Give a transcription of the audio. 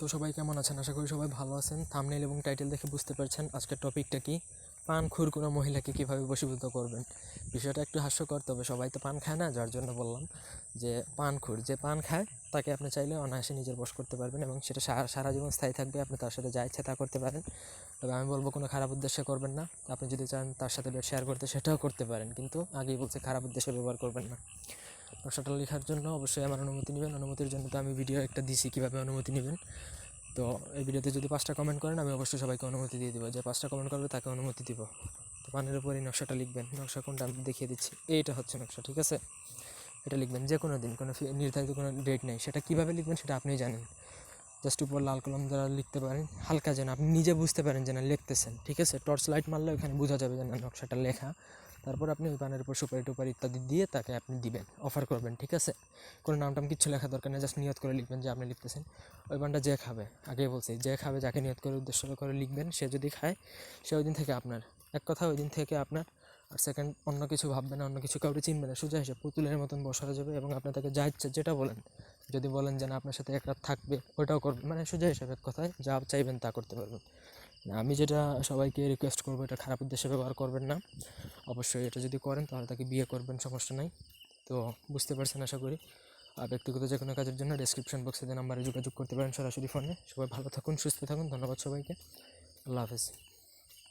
তো সবাই কেমন আছেন? আশা করি সবাই ভালো আছেন। থামনেল এবং টাইটেল দেখে বুঝতে পারছেন আজকের টপিকটা কি। পান খুর কোনো মহিলাকে কীভাবে বশীভূত করবেন? বিষয়টা একটু হাস্যকর, তবে সবাই তো পান খায় না, যার জন্য বললাম যে পান খুর, যে পান খায়, তাকে আপনি চাইলে অনায়াসে নিজের বশ করতে পারবেন এবং সেটা সারা সারা জীবন স্থায়ী থাকবে, আপনি তার সাথে যা ইচ্ছা তা করতে পারেন। তবে আমি বলব কোনো খারাপ উদ্দেশ্যে করবেন না। আপনি যদি চান তার সাথে শেয়ার করতে, সেটাও করতে পারেন। কিন্তু আগেই বলছে, খারাপ উদ্দেশ্যে ব্যবহার করবেন না। নকশাটা লেখার জন্য অবশ্যই আমার অনুমতি নেবেন। অনুমতির জন্য তো আমি ভিডিও একটা দিছি, কীভাবে অনুমতি নেবেন? তো এই ভিডিওতে যদি পাঁচটা কমেন্ট করেন, আমি অবশ্যই সবাইকে অনুমতি দিয়ে দেবো। যে পাঁচটা কমেন্ট করবে, তাকে অনুমতি দিব। তো পানের উপরে নকশাটা লিখবেন। নকশা কোনটা আমি দেখিয়ে দিচ্ছি। এইটা হচ্ছে নকশা, ঠিক আছে? এটা লিখবেন যে কোনো দিন, কোনো নির্ধারিত কোনো ডেট নেই। সেটা কীভাবে লিখবেন, সেটা আপনি জানেন। জাস্ট উপর লাল কলম দ্বারা লিখতে পারেন। হালকা যেন আপনি নিজে বুঝতে পারেন যে না, লিখতেছেন, ঠিক আছে? টর্চ লাইট মারলে ওখানে বোঝা যাবে যে না, নকশাটা লেখা। তারপর আপনি ওই পানের উপর সুপারি টুপারি ইত্যাদি দিয়ে তাকে আপনি দিবেন অফার করবেন, ঠিক আছে? কোনো নাম টাম কিচ্ছু লেখা দরকার নেই জাস্ট নিয়ত করে লিখবেন যে আপনি লিখতেছেন। ওই পানটা যে খাবে আগে বলছি, যে খাবে যাকে নিয়ত করে উদ্দেশ্য করে লিখবেন, সে যদি খায়, সে ওই দিন থেকে আপনার। এক কথা, ওই দিন থেকে আপনার। আর সেকেন্ড অন্য কিছু ভাববে না, অন্য কিছু কাউকে চিনবে না, সোজা হিসেবে পুতুলের মতন বসা যাবে এবং আপনি তাকে যা ইচ্ছে যেটা বলেন, যদি বলেন যে না, আপনার সাথে এক রাত থাকবে, ওটাও করবেন মানে সোজা হিসাবে এক কথায় যা চাইবেন তা করতে পারবেন। আমি যেটা সবাইকে রিকোয়েস্ট করব, এটা খারাপ উদ্দেশ্যে ব্যবহার করবেন না। অবশ্যই এটা যদি করেন, তাহলে তাকে বিয়ে করবেন, সমস্যা নাই। তো বুঝতে পারছেন আশা করি। আর ব্যক্তিগত যে কোনো কাজের জন্য ডিসক্রিপশন বক্সে যে নাম্বারে যোগাযোগ করতে পারেন সরাসরি ফোনে সবাই ভালো থাকুন, সুস্থ থাকুন, ধন্যবাদ সবাইকে। আল্লাহ হাফেজ।